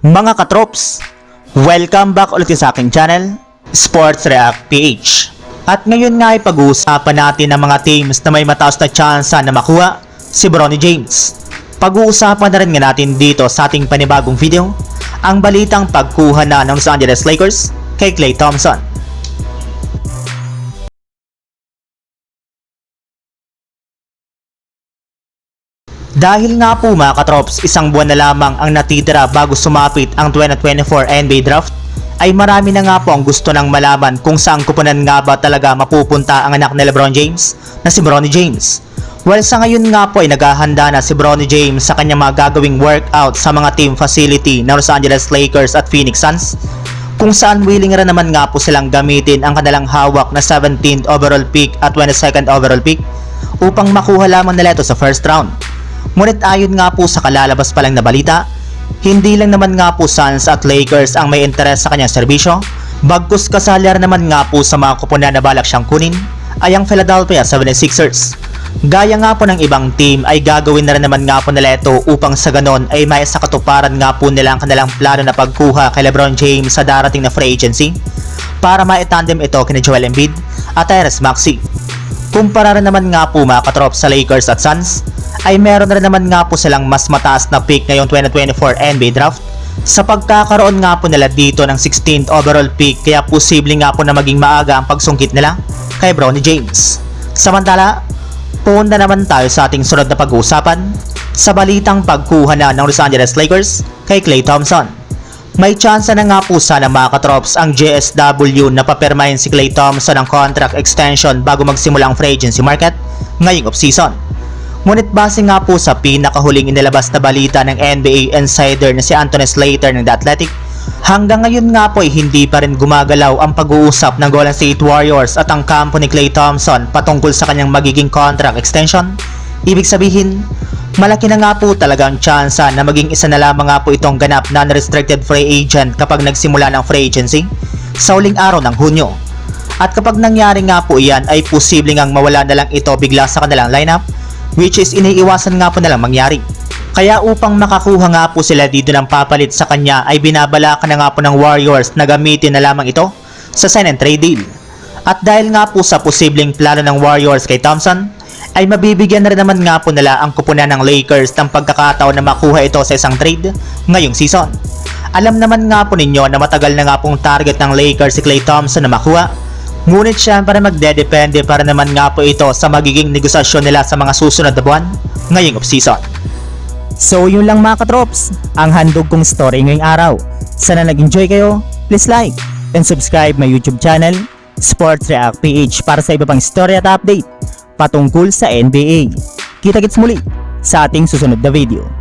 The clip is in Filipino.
Mga katrops, welcome back ulit sa aking channel, Sports React PH. At ngayon nga ay pag-uusapan natin ang mga teams na may mataas na tsansa na makuha si Bronny James. Pag-uusapan na rin nga natin dito sa ating panibagong video, ang balitang pagkuha na ng Los Angeles Lakers kay Klay Thompson. Dahil nga po mga katrops, isang buwan na lamang ang natitira bago sumapit ang 2024 NBA Draft, ay marami na nga po ang gusto ng malaman kung saan kupunan nga ba talaga mapupunta ang anak ni Lebron James na si Bronny James. Well, sa ngayon nga po ay naghahanda na si Bronny James sa kanyang mga gagawing workout sa mga team facility ng Los Angeles Lakers at Phoenix Suns kung saan willing rin naman nga po silang gamitin ang kanilang hawak na 17th overall pick at 22nd overall pick upang makuha lamang nila ito sa first round. Ngunit ayon nga po sa kalalabas pa lang na balita, hindi lang naman nga po Suns at Lakers ang may interes sa kanyang serbisyo, bagkus kasali rin naman nga po sa mga kupunan na balak siyang kunin ay ang Philadelphia 76ers. Gaya nga po ng ibang team ay gagawin na rin naman nga po nila ito upang sa ganon ay may sa katuparan nga po nila ang kanilang plano na pagkuha kay Lebron James sa darating na free agency para maitandem ito kina Joel Embiid at Tyrese Maxey. Kumpara rin naman nga po mga katrop sa Lakers at Suns, ay meron rin naman nga po silang mas mataas na pick ngayong 2024 NBA Draft sa pagkakaroon nga po nila dito ng 16th overall pick kaya posible nga po na maging maaga ang pagsungkit nila kay Bronny James. Samantala, punta naman tayo sa ating sunod na pag-uusapan sa balitang pagkuha na ng Los Angeles Lakers kay Klay Thompson. May tsansa na nga po sana mga katrops ang JSW na papirmahin si Klay Thompson ng contract extension bago magsimula ang free agency market ngayong off-season. Ngunit base nga po sa pinakahuling inilabas na balita ng NBA insider na si Anthony Slater ng The Athletic, hanggang ngayon nga po ay hindi pa rin gumagalaw ang pag-uusap ng Golden State Warriors at ang kampo ni Klay Thompson patungkol sa kanyang magiging contract extension. Ibig sabihin, malaki na nga po talaga ang tsansa na maging isa na lamang nga po itong ganap na unrestricted free agent kapag nagsimula ng free agency sa uling araw ng Hunyo. At kapag nangyari nga po iyan ay posible ngang mawala na lang ito bigla sa kanilang lineup which is iniiwasan nga po nalang mangyari. Kaya upang makakuha nga po sila dito ng papalit sa kanya ay binabalakan na nga po ng Warriors na gamitin na lamang ito sa sign and trade deal. At dahil nga po sa posibleng plano ng Warriors kay Thompson, ay mabibigyan na rin naman nga po nila ang kupunan ng Lakers ng pagkakataon na makuha ito sa isang trade ngayong season. Alam naman nga po ninyo na matagal na nga pong target ng Lakers si Klay Thompson na makuha Ngunit syempre magdedepende para naman nga po ito sa magiging negosasyon nila sa mga susunod na buwan ngayong off-season. So yun lang mga katrops, ang handog kong story ngayong araw. Sana nag-enjoy kayo, please like and subscribe my YouTube channel, Sports React PH para sa iba pang story at update patungkol sa NBA. Kita-kits muli sa ating susunod na video.